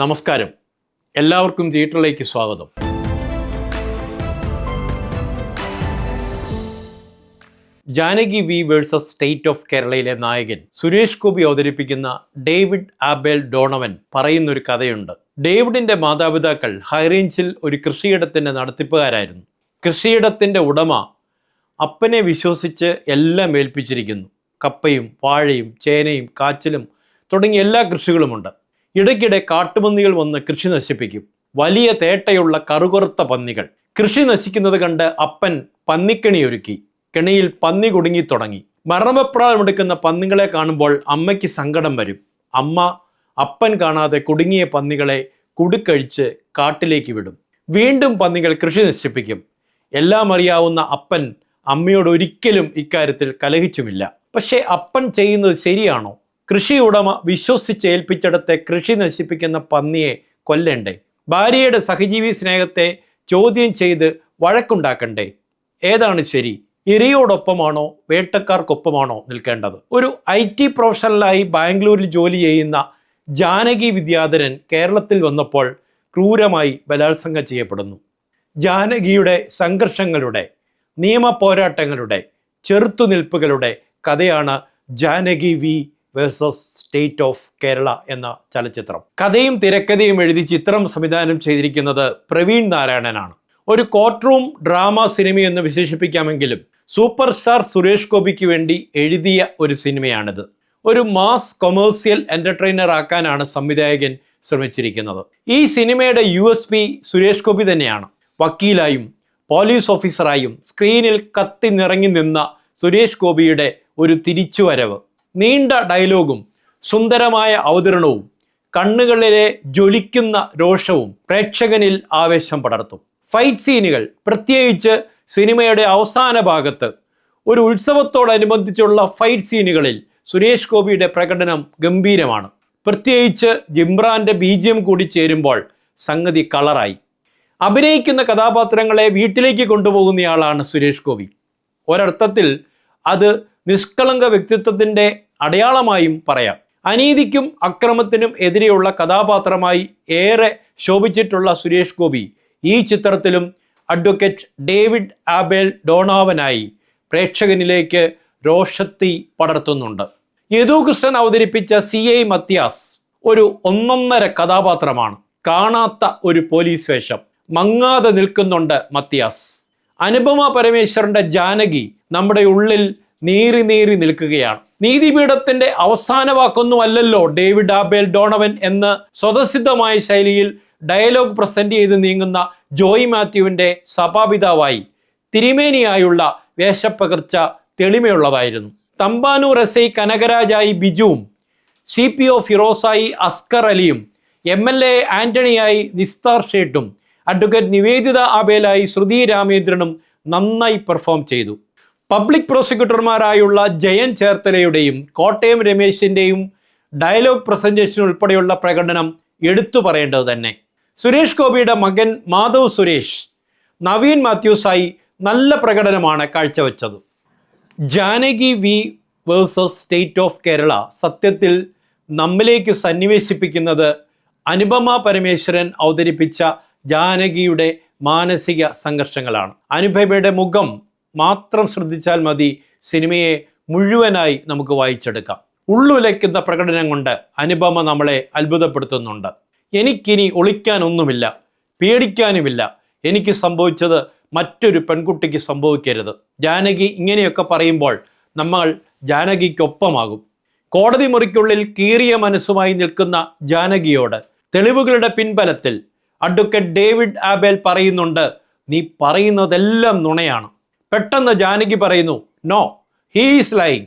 നമസ്കാരം. എല്ലാവർക്കും തിയേറ്ററിലേക്ക് സ്വാഗതം. Janaki V versus state of കേരളയിലെ നായകൻ സുരേഷ് ഗോപി അവതരിപ്പിക്കുന്ന ഡേവിഡ് ആബേൽ ഡോണവൻ പറയുന്നൊരു കഥയുണ്ട്. ഡേവിഡിന്റെ മാതാപിതാക്കൾ ഹൈറേഞ്ചിൽ ഒരു കൃഷിയിടത്തിന്റെ നടത്തിപ്പുകാരായിരുന്നു. കൃഷിയിടത്തിന്റെ ഉടമ അപ്പനെ വിശ്വസിച്ച് എല്ലാം ഏൽപ്പിച്ചിരിക്കുന്നു. കപ്പയും വാഴയും ചേനയും കാച്ചിലും തുടങ്ങിയ എല്ലാ കൃഷികളുമുണ്ട്. ഇടയ്ക്കിടെ കാട്ടുപന്നികൾ വന്ന് കൃഷി നശിപ്പിക്കും. വലിയ തേട്ടയുള്ള കറുകറുത്ത പന്നികൾ. കൃഷി നശിക്കുന്നത് കണ്ട് അപ്പൻ പന്നിക്കണി ഒരുക്കി. കെണിയിൽ പന്നി കുടുങ്ങി തുടങ്ങി. മരണപ്രായമെടുക്കുന്ന പന്നികളെ കാണുമ്പോൾ അമ്മയ്ക്ക് സങ്കടം വരും. അമ്മ അപ്പൻ കാണാതെ കുടുങ്ങിയ പന്നികളെ കുടുക്കഴിച്ച് കാട്ടിലേക്ക് വിടും. വീണ്ടും പന്നികൾ കൃഷി നശിപ്പിക്കും. എല്ലാം അറിയാവുന്ന അപ്പൻ അമ്മയോട് ഒരിക്കലും ഇക്കാര്യത്തിൽ കലഹിച്ചുമില്ല. പക്ഷേ അപ്പൻ ചെയ്യുന്നത് ശരിയാണോ? കൃഷി ഉടമ വിശ്വസിച്ച് ഏൽപ്പിച്ചിടത്തെ കൃഷി നശിപ്പിക്കുന്ന പന്നിയെ കൊല്ലണ്ടേ? ഭാര്യയുടെ സഹജീവി സ്നേഹത്തെ ചോദ്യം ചെയ്ത് വഴക്കുണ്ടാക്കണ്ടേ? ഏതാണ് ശരി? ഇരയോടൊപ്പമാണോ? വേട്ടക്കാർക്കൊപ്പമാണോ നിൽക്കേണ്ടത്? ഒരു ഐ ടി പ്രൊഫഷണലായി ബാംഗ്ലൂരിൽ ജോലി ചെയ്യുന്ന ജാനകി വിദ്യാധരൻ കേരളത്തിൽ വന്നപ്പോൾ ക്രൂരമായി ബലാത്സംഗം ചെയ്യപ്പെടുന്നു. ജാനകിയുടെ സംഘർഷങ്ങളുടെ നിയമ പോരാട്ടങ്ങളുടെ ചെറുത്തുനിൽപ്പുകളുടെ കഥയാണ് Janaki V versus state of Kerala എന്ന ചലച്ചിത്രം. കഥയും തിരക്കഥയും എഴുതി ചിത്രം സംവിധാനം ചെയ്തിരിക്കുന്നത് പ്രവീൺ നാരായണനാണ്. ഒരു കോർട്ട് റൂം ഡ്രാമ സിനിമയെന്ന് വിശേഷിപ്പിക്കാമെങ്കിലും സൂപ്പർ സ്റ്റാർ സുരേഷ് ഗോപിക്ക് വേണ്ടി എഴുതിയ ഒരു സിനിമയാണിത് ഒരു മാസ് കൊമേഴ്സ്യൽ എന്റർടൈനർ ആക്കാനാണ് സംവിധായകൻ ശ്രമിച്ചിരിക്കുന്നത്. ഈ സിനിമയുടെ U S P Suresh Gopi തന്നെയാണ്. വക്കീലായും പോലീസ് ഓഫീസറായും സ്ക്രീനിൽ കത്തി നിറങ്ങി നിന്ന സുരേഷ് ഗോപിയുടെ ഒരു തിരിച്ചുവരവ്. നീണ്ട ഡയലോഗും സുന്ദരമായ അവതരണവും കണ്ണുകളിലെ ജ്വലിക്കുന്ന രോഷവും പ്രേക്ഷകനിൽ ആവേശം പടർത്തും. ഫൈറ്റ് സീനുകൾ പ്രത്യേകിച്ച് സിനിമയുടെ അവസാന ഭാഗത്ത് ഒരു ഉത്സവത്തോടനുബന്ധിച്ചുള്ള ഫൈറ്റ് സീനുകളിൽ സുരേഷ് ഗോപിയുടെ പ്രകടനം ഗംഭീരമാണ്. പ്രത്യേകിച്ച് ജിംറാന്റെ ബീജിയം കൂടി ചേരുമ്പോൾ സംഗതി കളറായി. അഭിനയിക്കുന്ന കഥാപാത്രങ്ങളെ വീട്ടിലേക്ക് കൊണ്ടുപോകുന്നയാളാണ് സുരേഷ് ഗോപി. ഒരർത്ഥത്തിൽ അത് നിഷ്കളങ്ക വ്യക്തിത്വത്തിന്റെ അടയാളമായും പറയാം. അനീതിക്കും അക്രമത്തിനും എതിരെയുള്ള കഥാപാത്രമായി ഏറെ ശോഭിച്ചിട്ടുള്ള സുരേഷ് ഗോപി ഈ ചിത്രത്തിലും അഡ്വക്കേറ്റ് ഡേവിഡ് ആബേൽ ഡോണാവനായി പ്രേക്ഷകനിലേക്ക് രോഷത്തി പടർത്തുന്നുണ്ട്. യദുകൃഷ്ണൻ അവതരിപ്പിച്ച സി ഐ മത്യാസ് ഒരു ഒന്നൊന്നര കഥാപാത്രമാണ്. കാണാത്ത ഒരു പോലീസ് വേഷം. മങ്ങാതെ നിൽക്കുന്നുണ്ട് മത്യാസ്. അനുപമ പരമേശ്വരന്റെ ജാനകി നമ്മുടെ ഉള്ളിൽ നീറി നീറി നിൽക്കുകയാണ്. നീതിപീഠത്തിന്റെ അവസാന വാക്കൊന്നുമല്ലല്ലോ ഡേവിഡ് ആബേൽ ഡോണവൻ എന്ന് സ്വതസിദ്ധമായ ശൈലിയിൽ ഡയലോഗ് പ്രസന്റ് ചെയ്ത് നീങ്ങുന്ന ജോയി മാത്യുവിന്റെ സഭാപിതാവായി തിരുമേനിയായുള്ള വേഷപ്പകർച്ച തെളിമയുള്ളതായിരുന്നു. തമ്പാനൂർ എസ് ഐ കനകരാജായി ബിജുവും സി പി ഒ ഫിറോസായി അസ്കർ അലിയും എം എൽ എ ആന്റണിയായി നിസ്താർ ഷേട്ടും അഡ്വക്കേറ്റ് നിവേദിത ആബേലായി ശ്രുതി രാമേന്ദ്രനും നന്നായി പെർഫോം ചെയ്തു. പബ്ലിക് പ്രോസിക്യൂട്ടർമാരായുള്ള ജയൻ ചേർത്തലയുടെയും കോട്ടയം രമേശിന്റെയും ഡയലോഗ് പ്രസന്റേഷൻ ഉൾപ്പെടെയുള്ള പ്രകടനം എടുത്തു പറയേണ്ടത് തന്നെ. സുരേഷ് ഗോപിയുടെ മകൻ മാധവ് സുരേഷ് നവീൻ മാത്യൂസായി നല്ല പ്രകടനമാണ് കാഴ്ചവെച്ചത്. Janaki V versus state of Kerala സത്യത്തിൽ നമ്മിലേക്ക് സന്നിവേശിപ്പിക്കുന്നത് അനുപമ പരമേശ്വരൻ അവതരിപ്പിച്ച ജാനകിയുടെ മാനസിക സംഘർഷങ്ങളാണ്. അനുപമയുടെ മുഖം മാത്രം ശ്രദ്ധിച്ചാൽ മതി സിനിമയെ മുഴുവനായി നമുക്ക് വായിച്ചെടുക്കാം. ഉള്ളുലയ്ക്കുന്ന പ്രകടനം കൊണ്ട് അനുപമ നമ്മളെ അത്ഭുതപ്പെടുത്തുന്നുണ്ട്. എനിക്കിനി ഒളിക്കാനൊന്നുമില്ല പേടിക്കാനുമില്ല. എനിക്ക് സംഭവിച്ചത് മറ്റൊരു പെൺകുട്ടിക്ക് സംഭവിക്കരുത്. ജാനകി ഇങ്ങനെയൊക്കെ പറയുമ്പോൾ നമ്മൾ ജാനകിക്കൊപ്പമാകും. കോടതി മുറിക്കുള്ളിൽ കീറിയ മനസ്സുമായി നിൽക്കുന്ന ജാനകിയോട് തെളിവുകളുടെ പിൻബലത്തിൽ അഡ്വക്കേറ്റ് ഡേവിഡ് ആബേൽ പറയുന്നുണ്ട് നീ പറയുന്നതെല്ലാം നുണയാണ്. പെട്ടെന്ന് ജാനകി പറയുന്നു നോ ഹീസ് ലൈങ്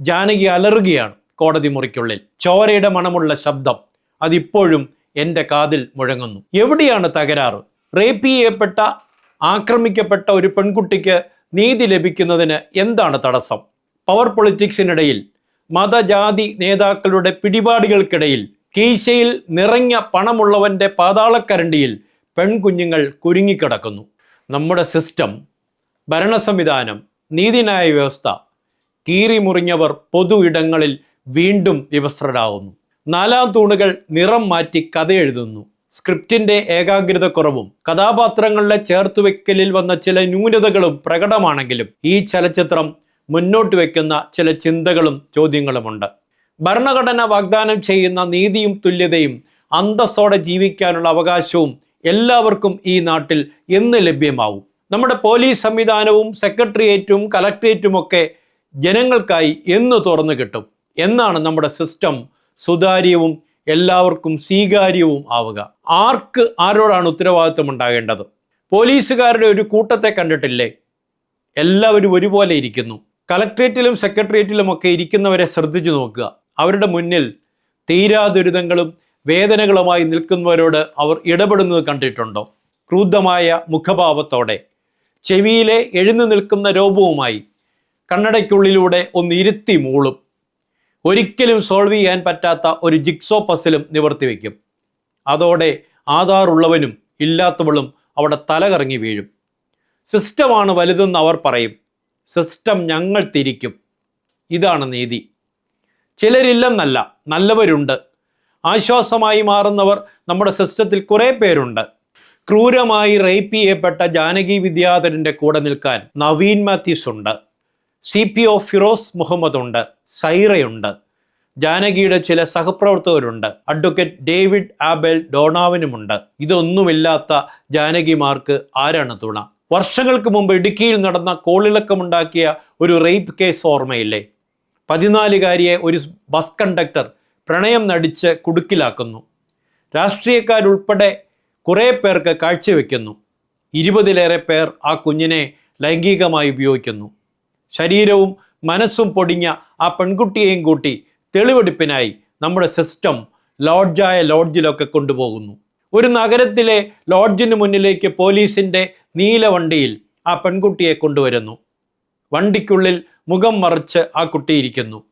ജാനകി അലറുകയാണ് കോടതി മുറിക്കുള്ളിൽ. ചോരയുടെ മണമുള്ള ശബ്ദം അതിപ്പോഴും എന്റെ കാതിൽ മുഴങ്ങുന്നു. എവിടെയാണ് തകരാറ്? റേപ്പ് ചെയ്യപ്പെട്ട ആക്രമിക്കപ്പെട്ട ഒരു പെൺകുട്ടിക്ക് നീതി ലഭിക്കുന്നതിന് എന്താണ് തടസ്സം? പവർ പൊളിറ്റിക്സിനിടയിൽ മതജാതി നേതാക്കളുടെ പിടിപാടുകൾക്കിടയിൽ കീശയിൽ നിറഞ്ഞ പണമുള്ളവന്റെ പാതാളക്കരണ്ടിയിൽ പെൺകുഞ്ഞുങ്ങൾ കുരുങ്ങിക്കിടക്കുന്നു. നമ്മുടെ സിസ്റ്റം ഭരണ സംവിധാനം നീതിന്യായ വ്യവസ്ഥ കീറിമുറിഞ്ഞവർ പൊതു ഇടങ്ങളിൽ വീണ്ടും വിവസ്ത്രരാകുന്നു. നാലാം തൂണുകൾ നിറം മാറ്റി കഥ എഴുതുന്നു. സ്ക്രിപ്റ്റിന്റെ ഏകാഗ്രതക്കുറവും കഥാപാത്രങ്ങളുടെ ചേർത്തുവെക്കലിൽ വന്ന ചില ന്യൂനതകളും പ്രകടമാണെങ്കിലും ഈ ചലച്ചിത്രം മുന്നോട്ട് വയ്ക്കുന്ന ചില ചിന്തകളും ചോദ്യങ്ങളുമുണ്ട്. ഭരണഘടന വാഗ്ദാനം ചെയ്യുന്ന നീതിയും തുല്യതയും അന്തസ്സോടെ ജീവിക്കാനുള്ള അവകാശവും എല്ലാവർക്കും ഈ നാട്ടിൽ എന്ന് ലഭ്യമാവും. നമ്മുടെ പോലീസ് സംവിധാനവും സെക്രട്ടേറിയറ്റും കലക്ട്രേറ്റും ഒക്കെ ജനങ്ങൾക്കായി എന്ന് തുറന്നു കിട്ടും. എന്നാണ് നമ്മുടെ സിസ്റ്റം സുതാര്യവും എല്ലാവർക്കും സ്വീകാര്യവും ആവുക. ആർക്ക് ആരോടാണ് ഉത്തരവാദിത്വം ഉണ്ടാകേണ്ടത്? പോലീസുകാരുടെ ഒരു കൂട്ടത്തെ കണ്ടിട്ടില്ലേ? എല്ലാവരും ഒരുപോലെ ഇരിക്കുന്നു. കലക്ട്രേറ്റിലും സെക്രട്ടേറിയറ്റിലും ഒക്കെ ഇരിക്കുന്നവരെ ശ്രദ്ധിച്ചു നോക്കുക. അവരുടെ മുന്നിൽ തീരാദുരിതങ്ങളും വേദനകളുമായി നിൽക്കുന്നവരോട് അവർ ഇടപെടുന്നത് കണ്ടിട്ടുണ്ടോ? ക്രൂദ്ധമായ മുഖഭാവത്തോടെ. ചെവിയിലെ എഴുന്നു നിൽക്കുന്ന രോപവുമായി കണ്ണടയ്ക്കുള്ളിലൂടെ ഒന്ന് ഇരുത്തി മൂളും. ഒരിക്കലും സോൾവ് ചെയ്യാൻ പറ്റാത്ത ഒരു ജിക്സോ പസിലും നിവർത്തി വയ്ക്കും. അതോടെ ആധാറുള്ളവനും ഇല്ലാത്തവളും അവിടെ തലകറങ്ങി വീഴും. സിസ്റ്റമാണ് വലുതെന്ന് അവർ പറയും. സിസ്റ്റം ഞങ്ങൾ തിരിക്കും. ഇതാണ് നീതി. ചിലരില്ലെന്നല്ല നല്ലവരുണ്ട്. ആശ്വാസമായി മാറുന്നവർ നമ്മുടെ സിസ്റ്റത്തിൽ കുറേ പേരുണ്ട്. ക്രൂരമായി റേപ്പ് ചെയ്യപ്പെട്ട ജാനകി വിദ്യാധരന്റെ കൂടെ നിൽക്കാൻ നവീൻ മാത്യൂസ് ഉണ്ട്. C P O Firoz Muhammad ഉണ്ട്. സൈറയുണ്ട്. ജാനകിയുടെ ചില സഹപ്രവർത്തകരുണ്ട്. അഡ്വക്കേറ്റ് ഡേവിഡ് ആബൽ ഡോണാവിനുമുണ്ട് ഇതൊന്നുമില്ലാത്ത ജാനകിമാർക്ക് ആരാണ് തുണ? വർഷങ്ങൾക്ക് മുമ്പ് ഇടുക്കിയിൽ നടന്ന കോളിളക്കമുണ്ടാക്കിയ ഒരു റേപ്പ് കേസ് ഓർമ്മയില്ലേ? പതിനാലുകാരിയെ ഒരു ബസ് കണ്ടക്ടർ പ്രണയം നടിച്ച് കുടുക്കിലാക്കുന്നു. രാഷ്ട്രീയക്കാരുൾപ്പെടെ കുറേ പേർക്ക് കാഴ്ചവെക്കുന്നു. ഇരുപതിലേറെ പേർ ആ കുഞ്ഞിനെ ലൈംഗികമായി ഉപയോഗിക്കുന്നു. ശരീരവും മനസ്സും പൊടിഞ്ഞ ആ പെൺകുട്ടിയെയും കൂട്ടി തെളിവെടുപ്പിനായി നമ്മുടെ സിസ്റ്റം ലോഡ്ജായ ലോഡ്ജിലൊക്കെ കൊണ്ടുപോകുന്നു. ഒരു നഗരത്തിലെ ലോഡ്ജിന് മുന്നിലേക്ക് പോലീസിന്റെ നീല വണ്ടിയിൽ ആ പെൺകുട്ടിയെ കൊണ്ടുവരുന്നു. വണ്ടിക്കുള്ളിൽ മുഖം മറച്ച് ആ കുട്ടിയിരിക്കുന്നു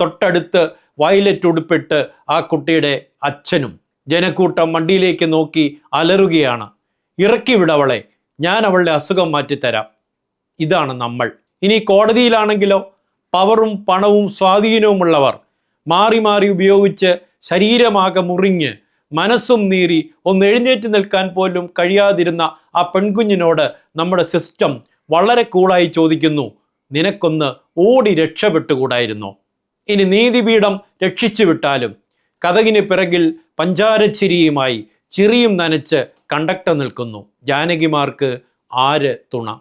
തൊട്ടടുത്ത് വയലറ്റ് ഉടുപ്പിട്ട് ആ കുട്ടിയുടെ അച്ഛനും ജനക്കൂട്ടം മണ്ടിയിലേക്ക് നോക്കി അലറുകയാണ്. ഇറക്കി വിടവളെ ഞാൻ അവളുടെ അസുഖം മാറ്റിത്തരാം. ഇതാണ് നമ്മൾ. ഇനി കോടതിയിലാണെങ്കിലോ? പവറും പണവും സ്വാധീനവുമുള്ളവർ മാറി മാറി ഉപയോഗിച്ച് ശരീരമാകെ മുറിഞ്ഞ് മനസ്സും നീറി ഒന്ന് എഴുന്നേറ്റ് നിൽക്കാൻ പോലും കഴിയാതിരുന്ന ആ പെൺകുഞ്ഞിനോട് നമ്മുടെ സിസ്റ്റം വളരെ കൂളായി ചോദിക്കുന്നു നിനക്കൊന്ന് ഓടി രക്ഷപ്പെട്ടുകൂടായിരുന്നോ? ഇനി നീതിപീഠം രക്ഷിച്ചു വിട്ടാലും കഥകിന് പിറകിൽ പഞ്ചാരച്ചിരിയുമായി ചിറിയും നനച്ച് കണ്ടക്ടർ നിൽക്കുന്നു. ജാനകിമാർക്ക് ആര് തുണ?